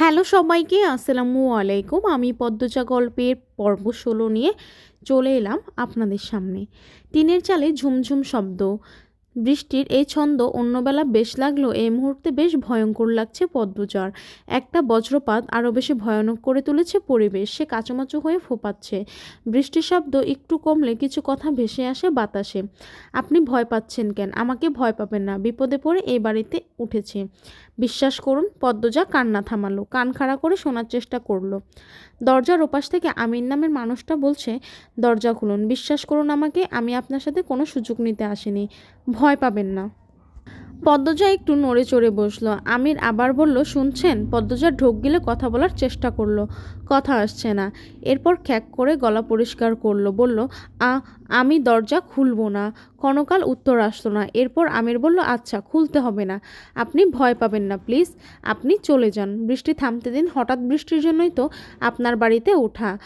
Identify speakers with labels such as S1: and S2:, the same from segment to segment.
S1: Hello সবাইকে, আসসালামু আলাইকুম। আমি পদ্মজা গল্পের পর্ব ষোলো নিয়ে চলে এলাম আপনাদের সামনে। টিনের চালে ঝুমঝুম শব্দ, বৃষ্টির এই ছন্দ অন্যবেলা বেশ লাগল। এই মুহূর্তে বেশ ভয়ঙ্কর লাগছে পদ্মজার। একটা বজ্রপাত আরও বেশি ভয়ানক করে তুলেছে পরিবেশ। সে কাঁচামাচু হয়ে ফোপাচ্ছে। বৃষ্টির শব্দ একটু কমলে কিছু কথা ভেসে আসে বাতাসে। আপনি ভয় পাচ্ছেন কেন? আমাকে ভয় পাবেন না। বিপদে পড়ে এই বাড়িতে উঠেছে। বিশ্বাস করুন, পদ্মজা কান্না থামালো, কান খাড়া করে শোনার চেষ্টা করল। দরজার ওপাশ থেকে আমির নামের মানুষটা বলছে, দরজা খুলুন, বিশ্বাস করুন আমাকে, আমি আপনার সাথে কোনো সুযোগ নিতে আসিনি, ভয় পাবেন না। পদ্মজা একটু নড়ে চড়ে বসল। আমির আবার বলল, শুনছেন? পদ্মজা ঢোক গিলে কথা বলার চেষ্টা করল। কথা আসছে না। এরপর খ্যাক করে গলা পরিষ্কার করল, বলল, আ, আমি দরজা খুলবো না। ক্ষণকাল উত্তর আসলো না। এরপর আমির বলল আচ্ছা খুলতে হবে না। আপনি ভয় পাবেন না, প্লিজ। আপনি চলে যান। বৃষ্টি থামতে দিন। হঠাৎ বৃষ্টির জন্যই তো আপনার বাড়িতে ওঠা।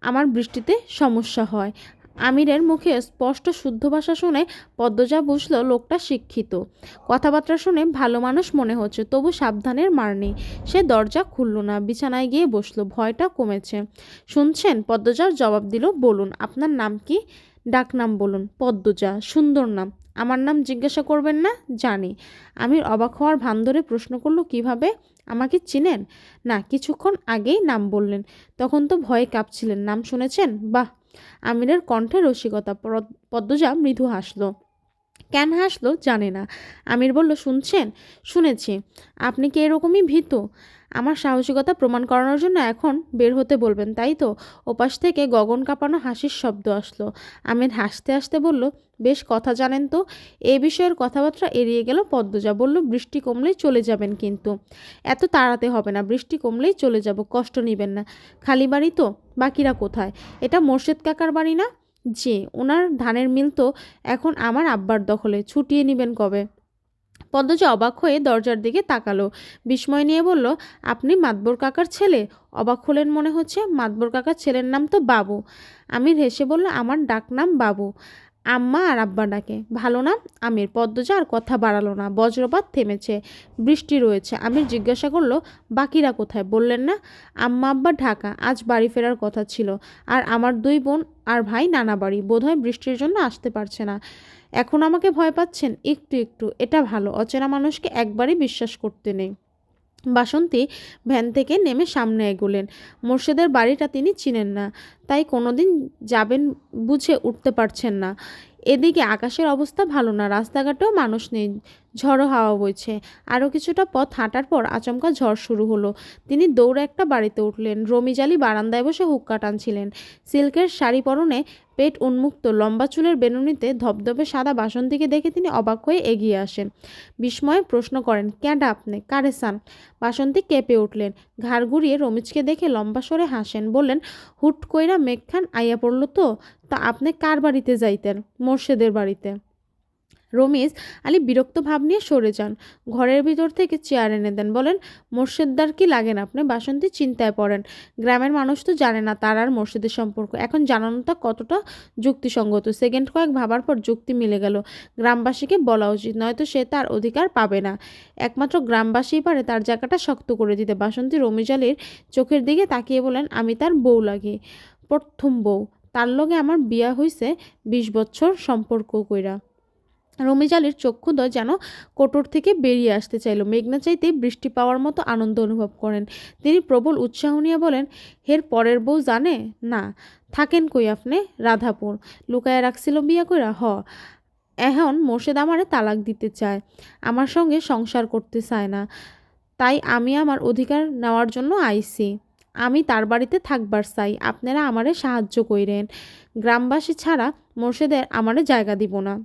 S1: আমার বৃষ্টিতে সমস্যা হয়। আমিরের মুখে স্পষ্ট শুদ্ধ ভাষা শুনে পদ্মজা বুঝলো লোকটা শিক্ষিত। কথাবার্তা শুনে ভালো মানুষ মনে হচ্ছে, তবু সাবধানের মার নেই। সে দরজা খুলল না, বিছানায় গিয়ে বসল, ভয়টা কমেছে। শুনছেন? পদ্মজার জবাব দিল, বলুন, আপনার নাম কি? ডাক নাম বলুন, পদ্মজা, সুন্দর নাম। আমার নাম জিজ্ঞাসা করবেন না? জানি। আমির অবাক হওয়ার ভান ধরে প্রশ্ন করল, কীভাবে? আমাকে চিনেন? না, কিছুক্ষণ আগেই নাম বললেন। তখন তো ভয়ে কাঁপছিলেন, নাম শুনেছেন? বাহ! আমিরের কণ্ঠে রসিকতা পদ- পদ্মজা মৃদু হাসলো। কেন হাসলো জানে না। আমির বলল, শুনছেন? শুনেছি। আপনি কি এরকমই ভীত? আমার সাহসিকতা প্রমাণ করানোর জন্য এখন বের হতে বলবেন, তাই তো? ওপাশ থেকে গগন কাঁপানো হাসির শব্দ আসলো। আমির হাসতে হাসতে বলল, বেশ কথা জানেন তো, এ বিষয়ের কথাবার্তা এড়িয়ে গেল পদ্মজা। বলল, বৃষ্টি কমলেই চলে যাবেন কিন্তু। এত তাড়াতে হবে না, বৃষ্টি কমলেই চলে যাব, কষ্ট নেবেন না। খালি বাড়ি তো, বাকিরা কোথায়? এটা মোর্শেদ কাকার বাড়ি না? জি ওনার ধানের মিল তো এখন আমার আব্বার দখলে, ছুটিয়ে নেবেন কবে? পদ্মজা অবাক হয়ে দরজার দিকে তাকালো। বিস্ময় নিয়ে বলল, আপনি মাতবর কাকার ছেলে? অবাক হলেন মনে হচ্ছে, মাতবর কাকার ছেলের নাম তো বাবু। আমির হেসে বলল, আমার ডাক নাম বাবু। আম্মা আর আব্বা ডাকে, ভালো নাম আমির পদ্মজা আর কথা বাড়ালো না। বজ্রপাত থেমেছে, বৃষ্টি রয়েছে। আমির জিজ্ঞাসা করল, বাকিরা কোথায়? বললেন না, আম্মা আব্বা ঢাকা। আজ বাড়ি ফেরার কথা ছিল। আর আমার দুই বোন আর ভাই নানা বাড়ি। বোধহয় বৃষ্টির জন্য আসতে পারছে না। এখন আমাকে ভয় পাচ্ছেন? একটু একটু। এটা ভালো। অচেনা মানুষকে একবারই বিশ্বাস করতে নেই। বাসন্তী ভ্যান থেকে নেমে সামনে এগোলেন। মোর্শেদের বাড়িটা তিনি চিনেন না, তাই কোনোদিন যাবেন বুঝে উঠতে পারছেন না। এদিকে আকাশের অবস্থা ভালো না, রাস্তাঘাটেও মানুষ নেই। ঝড়ো হাওয়া বইছে। আরও কিছুটা পথ হাঁটার পর আচমকা ঝড় শুরু হলো। তিনি দৌড়ে একটা বাড়িতে উঠলেন। রমিজালি বারান্দায় বসে হুক্কা টানছিলেন। সিল্কের শাড়ি পরনে পেট উন্মুক্ত লম্বা চুলের বেনুনিতে ধবধবে সাদা বাসন্তীকে দেখে তিনি অবাক হয়ে এগিয়ে আসেন। বিস্ময়ে প্রশ্ন করেন ক্যাডা আপনি? কারে সান? বাসন্তী কেঁপে উঠলেন। ঘাড় ঘুরিয়ে রমিজকে দেখে লম্বা সরে হাসেন, বললেন, হুট কইরা মেঘখান আইয়া পড়ল তো? তা আপনি কার বাড়িতে যাইতেন? মোর্শেদের বাড়িতে? রমিজ আলী বিরক্ত ভাব নিয়ে সরে যান। ঘরের ভিতর থেকে চেয়ার এনে দেন, বলেন, মোর্শেদদার কি লাগেন আপনি বাসন্তী চিন্তায় পড়েন। গ্রামের মানুষ তো জানে না তার আর মোর্শেদের সম্পর্ক। এখন জানানোটা কতটা যুক্তিসঙ্গত? সেকেন্ড কয়েক ভাবার পর যুক্তি মিলে গেল। গ্রামবাসীকে বলা উচিত, নয়তো সে তার অধিকার পাবে না। একমাত্র গ্রামবাসীই পারে তার জায়গাটা শক্ত করে দিতে। বাসন্তী রমিজ আলীর চোখের দিকে তাকিয়ে বলেন, আমি তার বউ লাগি। প্রথম বউ। তার লগে আমার বিয়া হইছে বিশ বছর সম্পর্ক কইরা। রমিজালির চক্ষুদয় যেন কোটর থেকে বেরিয়ে আসতে চাইল। মেঘনা চাইতেই বৃষ্টি পাওয়ার মতো আনন্দ অনুভব করেন। তিনি প্রবল উৎসাহ নিয়ে বলেন, হের পরের বউ জানে? না। থাকেন কই আপনি? রাধাপুর। লুকায় রাখছিল বিয়া কইরা? হ। এখন মোর্শেদ আমারে তালাক দিতে চায়। আমার সঙ্গে সংসার করতে চায় না। তাই আমি আমার অধিকার নেওয়ার জন্য আইসি আমি তার বাড়িতে থাকবার চাই। আপনারা আমারে সাহায্য কইরেন। গ্রামবাসী ছাড়া মোর্শেদের আমারে জায়গা দিব না।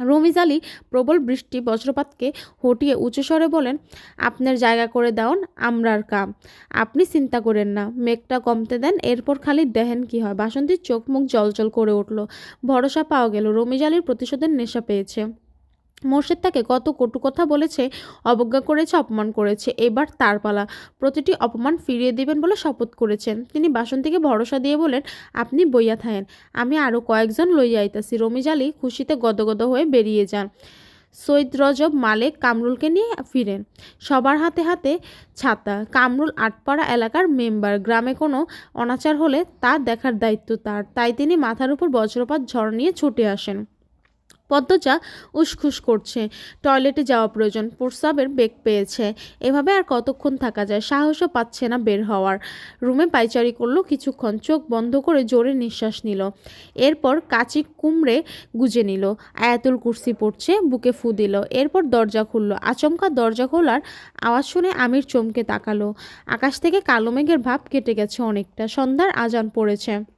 S1: রমিজ আলী প্রবল বৃষ্টি বজ্রপাতকে হটিয়ে উঁচু স্বরে বলেন, আপনার জায়গা করে দেওয়ান আমরার কাম। আপনি চিন্তা করেন না, মেঘটা কমতে দেন, এরপর খালি দেহেন কি হয়। বাসন্তীর চোখ মুখ জলজল করে উঠল। ভরসা পাওয়া গেল, রমিজ আলীর প্রতিশোধের নেশা পেয়েছে। মোর্শেদ তাকে কত কটু কথা বলেছে, অবজ্ঞা করেছে, অপমান করেছে। এবার তার পালা। প্রতিটি অপমান ফিরিয়ে দিবেন বলে শপথ করেছেন। তিনি বাসন্তীকে ভরসা দিয়ে বলেন, আপনি বইয়া থাকেন। আমি আরও কয়েকজন লইয়া আইতাছি। রমিজ আলী খুশিতে গদগদ হয়ে বেরিয়ে যান। সৈয়দ রজব মালেক কামরুলকে নিয়ে ফিরেন। সবার হাতে হাতে ছাতা। কামরুল আটপাড়া এলাকার মেম্বার। গ্রামে কোনো অনাচার হলে তা দেখার দায়িত্ব তার। তাই তিনি মাথার উপর বজ্রপাত ঝড় নিয়ে ছুটে আসেন। পদ্মজা উসখুস করছে। টয়লেটে যাওয়া প্রয়োজন, প্রস্রাবের বেগ পেয়েছে। এভাবে আর কতক্ষণ থাকা যায়? সাহসও পাচ্ছে না বের হওয়ার। রুমে পাইচারি করল কিছুক্ষণ, চোখ বন্ধ করে জোরে নিঃশ্বাস নিল। এরপর কাচি কুমড়ে গুজে নিল। আয়াতুল কুর্সি পড়ছে, বুকে ফু দিল। এরপর দরজা খুললো। আচমকা দরজা খোলার আওয়াজ শুনে আমির চমকে তাকালো। আকাশ থেকে কালো মেঘের ভাব কেটে গেছে অনেকটা। সন্ধ্যার আজান পড়েছে।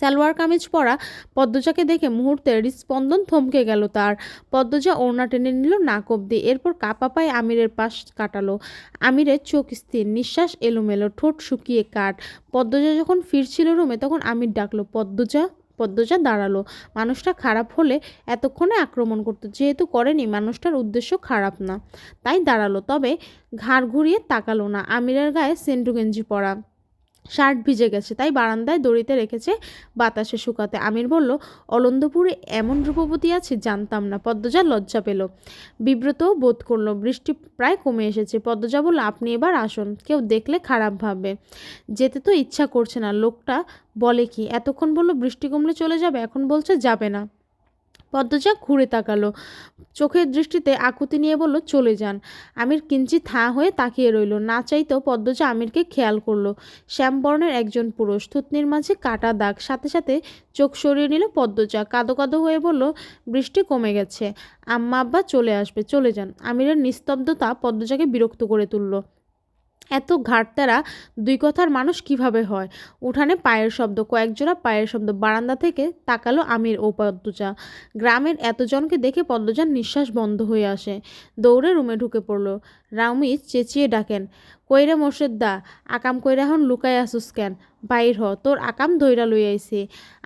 S1: সালোয়ার কামিজ পরা পদ্মজাকে দেখে মুহূর্তে হৃদস্পন্দন থমকে গেল তার। পদ্মজা ওড়না টেনে নিল নাক অব্দি এরপর কাপা পায়ে আমিরের পাশ কাটালো। আমিরের চোখ স্থির, নিঃশ্বাস এলোমেলো, ঠোঁট শুকিয়ে কাট পদ্মজা যখন ফিরছিল রুমে, তখন আমির ডাকলো, পদ্মজা পদ্মজা দাঁড়াল। মানুষটা খারাপ হলে এতক্ষণে আক্রমণ করতো, যেহেতু করেনি, মানুষটার উদ্দেশ্য খারাপ না। তাই দাঁড়াল, তবে ঘাড় ঘুরিয়ে তাকালো না। আমিরের গায়ে সেন্টু গেঞ্জি পরা। শার্ট ভিজে গেছে, তাই বারান্দায় দড়িতে রেখেছে বাতাসে শুকাতে। আমির বলল, অলন্দপুরে এমন রূপবতী আছে জানতাম না, পদ্মজা লজ্জা পেল। বিব্রতও বোধ করল, বৃষ্টি প্রায় কমে এসেছে, পদ্মজা বলল, আপনি এবার আসুন, কেউ দেখলে খারাপ ভাববে। যেতে তো ইচ্ছা করছে না, লোকটা বলে কি, এতক্ষণ বলল বৃষ্টি কমলে চলে যাবে, এখন বলছে যাবে না। পদ্মজা ঘুরে তাকালো। চোখের দৃষ্টিতে আকুতি নিয়ে বলল, চলে যান। আমির কিঞ্চিত থা হয়ে তাকিয়ে রইল। না চাইতেও পদ্মজা আমিরকে খেয়াল করল। শ্যামবর্ণের একজন পুরুষ থুতনির মাঝে কাটা দাগ, সাথে সাথে চোখ সরিয়ে নিল পদ্মজা। কাদো কাদো হয়ে বলল, বৃষ্টি কমে গেছে। আম্মা আব্বা চলে আসবে, চলে যান। আমিরের নিস্তব্ধতা পদ্মজাকে বিরক্ত করে তুলল। এত ঘাটতারা দুই কথার মানুষ কীভাবে হয়? উঠানে পায়ের শব্দ, কয়েকজোড়া পায়ের শব্দ, বারান্দা থেকে তাকালো আমির ও পদ্মজা। গ্রামের এতজনকে দেখে পদ্মজার নিঃশ্বাস বন্ধ হয়ে আসে। দৌড়ে রুমে ঢুকে পড়ল। রামিজ চেঁচিয়ে ডাকেন, কইরে মোর্শেদদা আকাম কইরা এখন লুকায় আসুস কেন? বাইর হ, তোর আকাম ধইরা লই আইছি।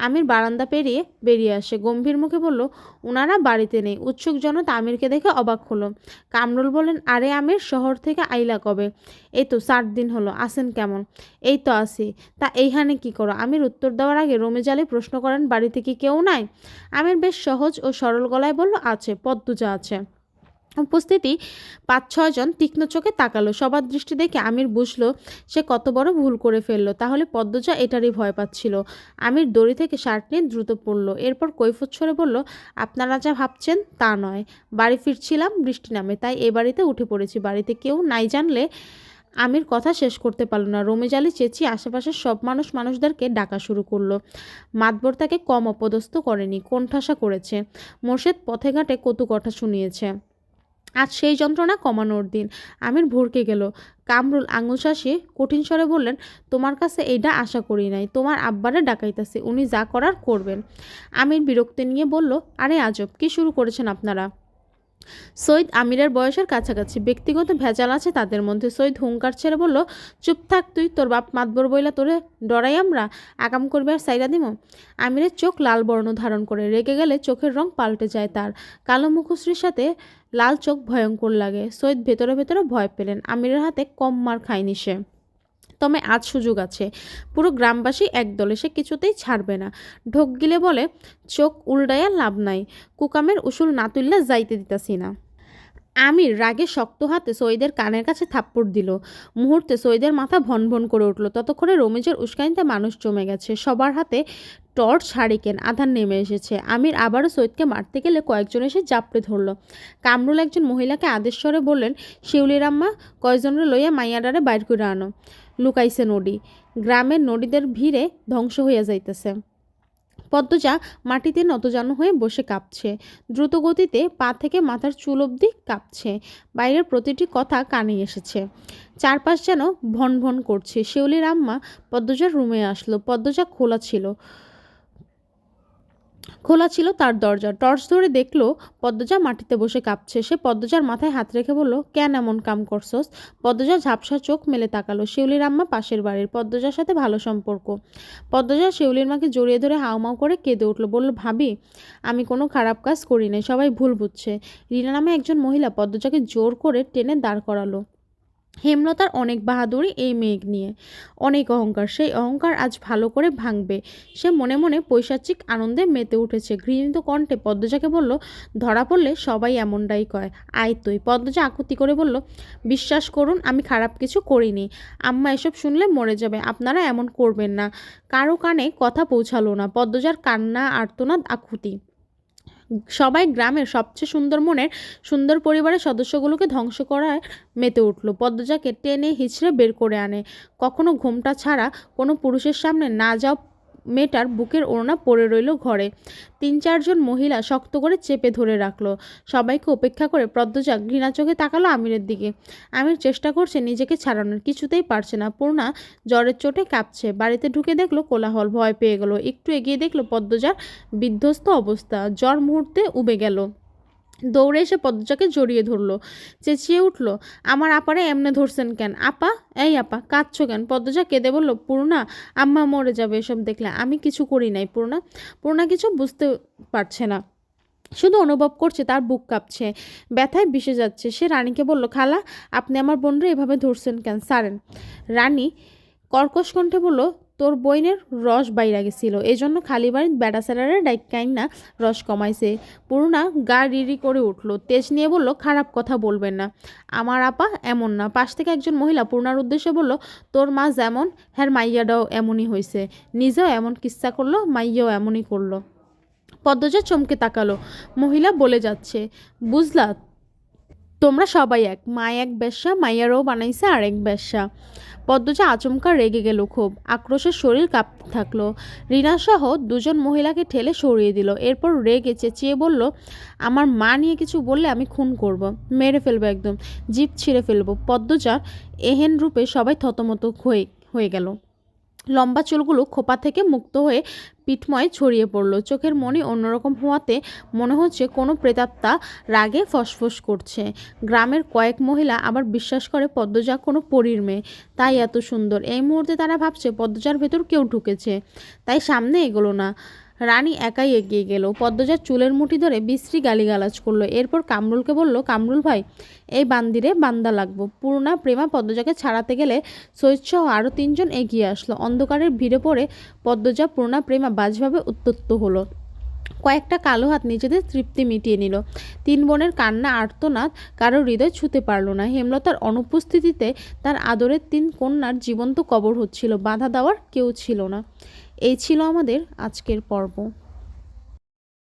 S1: আমির বারান্দা পেরিয়ে বেরিয়ে আসে। গম্ভীর মুখে বলল ওনারা বাড়িতে নেই। উৎসুক জনতা আমিরকে দেখে অবাক হলো। কামরুল বলেন, আরে আমির, শহর থেকে আইলা কবে? এই তো সাত দিন হলো। আসেন কেমন? এই তো আসি তা এইখানে কি করো? আমির উত্তর দেওয়ার আগে রমেজালি প্রশ্ন করেন, বাড়িতে কি কেউ নাই? আমির বেশ সহজ ও সরল গলায় বলল, আছে, পদ্মজা আছে। উপস্থিতি পাঁচ ছয়জন তীক্ষ্ণ চোখে তাকালো। সবার দৃষ্টি দেখে আমির বুঝলো, সে কত বড় ভুল করে ফেলল। তাহলে পদ্মজা এটারই ভয় পাচ্ছিল। আমির দড়ি থেকে শার্ট নিয়ে দ্রুত পড়ল। এরপর কৈফত ছড়ে বলল, আপনারা যা ভাবছেন তা নয়। বাড়ি ফিরছিলাম বৃষ্টি নামে, তাই এ বাড়িতে উঠে পড়েছি। বাড়িতে কেউ নাই জানলে আমির কথা শেষ করতে পারল না। রমেজালি চেঁচিয়ে আশেপাশের সব মানুষ মানুষদেরকে ডাকা শুরু করল। মাতবর তাকে কম অপদস্থ করেনি, কোণঠাসা করেছে। মোর্শেদ পথে ঘাটে কটু কথা শুনিয়েছে। আজ সেই যন্ত্রণা কমানোর দিন। আমির ভরকে গেল। কামরুল আঙুল শাসিয়ে কঠিন স্বরে বললেন, তোমার কাছে এইটা আশা করি নাই, তোমার আব্বারে ডাকাইতেছে, উনি যা করার করবেন। আমির বিরক্তি নিয়ে বলল, আরে আজব, কি শুরু করেছেন আপনারা? সৈয়দ আমিরের বয়সের কাছাকাছি, ব্যক্তিগত ভেজাল আছে তাদের মধ্যে। সৈয়দ হুঙ্কার ছেড়ে বলল, চুপ থাক তুই, তোর বাপ মাতবর বইলা তোরে ডরাই আমরা আকাম করবে আর সাইরা দিমো? আমিরের চোখ লাল বর্ণ ধারণ করে, রেগে গেলে চোখের রং পাল্টে যায় তার। কালো মুখশ্রীর সাথে লাল চোখ ভয়ঙ্কর লাগে। সৈয়দ ভেতরে ভেতরে ভয় পেলেন। আমিরের হাতে কম মার খায়নি সে। তবে আজ সুযোগ আছে। পুরো গ্রামবাসী একদলে সে কিছুতেই ছাড়বে না। ঢোক গিলে বলে, চোখ উল্ডাইয়া লাভ নাই। কুকামের উসুল না তুললে যাইতে দিতাছি না। আমির রাগে শক্ত হাতে সৈদের কানের কাছে থাপ্পড় দিল। মুহূর্তে সৈদের মাথা ভন ভন করে উঠল। ততক্ষণে রমেজের উস্কানিতে মানুষ জমে গেছে। সবার হাতে টর্চ, হারিকেন, আধার নেমে এসেছে। আমির আবারও সৈয়দকে মারতে গেলে কয়েকজন এসে জাপড়ে ধরল। কামরুল একজন মহিলাকে আদেশ্বরে বললেন, শিউলির আম্মা লইয়া মাইয়াডারে বাইর করে আনো। লুকাইছে নদী। গ্রামের নদীদের ভিড়ে ধ্বংস হইয়া যাইতেছে। পদ্মজা মাটিতে নতজানু হয়ে বসে কাঁপছে। দ্রুত গতিতে পা থেকে মাথার চুল অবধি কাঁপছে। বাইরের প্রতিটি কথা কানে এসেছে। চারপাশ যেন ভন ভন করছে। শিউলির আম্মা পদ্মজার রুমে আসলো। পদ্মজা খোলা ছিল। খোলা ছিল তার দরজা টর্চ ধরে দেখল পদ্মজা মাটিতে বসে কাঁপছে। সে পদ্মজার মাথায় হাত রেখে বলল, কেন এমন কাম করছস? পদ্মজা ঝাপসা চোখ মেলে তাকালো। শিউলির আম্মা পাশের বাড়ির পদ্মজার সাথে ভালো সম্পর্ক। পদ্মজা শিউলির মাকে জড়িয়ে ধরে হাউমাউ করে কেঁদে উঠল। বলল, ভাবি, আমি কোনো খারাপ কাজ করি নাই সবাই ভুল বুঝছে। রিনা নামে একজন মহিলা পদ্মজাকে জোর করে টেনে দাঁড় করালো। হেমলতার অনেক বাহাদুরি এই মেঘ নিয়ে। অনেক অহংকার, সেই অহংকার আজ ভালো করে ভাঙবে। সে মনে মনে পৈশাচিক আনন্দে মেতে উঠেছে। ঘৃণিত কণ্ঠে পদ্মজাকে বলল, ধরা পড়লে সবাই এমনটাই কয়। আয় তুই। পদ্মজা আকুতি করে বলল, বিশ্বাস করুন, আমি খারাপ কিছু করিনি। আম্মা এসব শুনলে মরে যাবে, আপনারা এমন করবেন না। কারও কানে কথা পৌঁছালো না। পদ্মজার কান্না, আর্তনাদ, আকুতি। সবাই গ্রামের সবচেয়ে সুন্দর মনের সুন্দর পরিবারের সদস্যগুলোকে ধ্বংস করায় মেতে উঠল। পদ্মজাকে টেনে হিচড়ে বের করে আনে। কখনো ঘোমটা ছাড়া কোনো পুরুষের সামনে না যাও মেয়েটার বুকের ওড়না পড়ে রইল ঘরে। তিন চারজন মহিলা শক্ত করে চেপে ধরে রাখল। সবাইকে উপেক্ষা করে পদ্মজা ঘৃণা চোখে তাকালো আমিরের দিকে। আমির চেষ্টা করছে নিজেকে ছাড়ানোর, কিছুতেই পারছে না। পূর্ণা জ্বরের চোটে কাঁপছে। বাড়িতে ঢুকে দেখল কোলাহল, ভয় পেয়ে গেল। একটু এগিয়ে দেখল পদ্মজার বিধ্বস্ত অবস্থা। জ্বর মুহূর্তে উবে গেল। দৌড়ে এসে পদ্মজাকে জড়িয়ে ধরলো, চেঁচিয়ে উঠল, আমার আপারে এমনে ধরছেন কেন? আপা? এই আপা, কাঁদছো কেন? পদ্মজা কেঁদে বলল পূর্ণা আম্মা মরে যাবে এসব দেখলে, আমি কিছু করি নাই পূর্ণা পূর্ণা কিছু বুঝতে পারছে না। শুধু অনুভব করছে, তার বুক কাঁপছে, ব্যথায় বিষে যাচ্ছে। সে রানীকে বলল, খালা, আপনি আমার বোনরা এভাবে ধরছেন কেন? সারেন রানী কর্কশ কণ্ঠে বলল তোর বইনের রস বাইরা গেছিল। এই জন্য খালি বাড়ির বেড়া স্যারারে ডাইকাইন না রস কমাইছে। পুরোনা গা রিরি করে উঠল। তেজ নিয়ে বলল, খারাপ কথা বলবেন না। আমার আপা এমন না। পাশ থেকে একজন মহিলা পূর্ণার উদ্দেশ্যে বলল, তোর মা যেমন, হ্যার মাইয়াটাও এমনই হয়েছে নিজেও এমন কিস্সা করল, মাইয়াও এমনই করল। পদ্মজা চমকে তাকালো। মহিলা বলে যাচ্ছে, বুঝলা, তোমরা সবাই এক, মা এক বেশ্যা, মাইয়ারও বানাইছে আরেক বেশ্যা। পদ্মজা আচমকা রেগে গেল খুব। আক্রোশের শরীর কাঁপ থাকল। রিনাসহ দুজন মহিলাকে ঠেলে সরিয়ে দিল। এরপর রেগে চেঁচিয়ে বলল, আমার মা নিয়ে কিছু বললে আমি খুন করব। মেরে ফেলব একদম। জিপ ছিঁড়ে ফেলব। পদ্মজা এহেন রূপে সবাই থতমত হয়ে হয়ে গেল। লম্বা চুলগুলো খোপা থেকে মুক্ত হয়ে পিঠময় ছড়িয়ে পড়ল। চোখের মনে অন্যরকম হওয়াতে মনে হচ্ছে কোনো প্রেতাত্মা রাগে ফসফস করছে। গ্রামের কয়েক মহিলা আবার বিশ্বাস করে পদ্মজা কোনো পরীর মেয়ে। তাই এত সুন্দর। এই মুহূর্তে তারা ভাবছে পদ্মজার ভেতর কেউ ঢুকেছে। তাই সামনে এগোলো না। রানী একাই এগিয়ে গেল। পদ্মজার চুলের মুঠি ধরে বিশ্রী গালিগালাজ করল। এরপর কামরুলকে বলল, কামরুল ভাই, এই বান্দিরে বান্দা লাগবো। পূর্ণা, প্রেমা পদ্মজাকে ছাড়াতে গেলে সৈয়দসহ আরও তিনজন এগিয়ে আসলো। অন্ধকারের ভিড়ে পড়ে পদ্মজা, পূর্ণা, প্রেমা বাজভাবে উত্তপ্ত হলো। কয়েকটা কালো হাত নিজেদের তৃপ্তি মিটিয়ে নিল। তিন বোনের কান্না আর্তনাদ, কারও হৃদয় ছুতে পারল না। হেমলতার অনুপস্থিতিতে তার আদরের তিন কন্যার জীবন্ত কবর হচ্ছিল। বাধা দেওয়ার কেউ ছিল না। এই ছিল আমাদের আজকের পর্ব।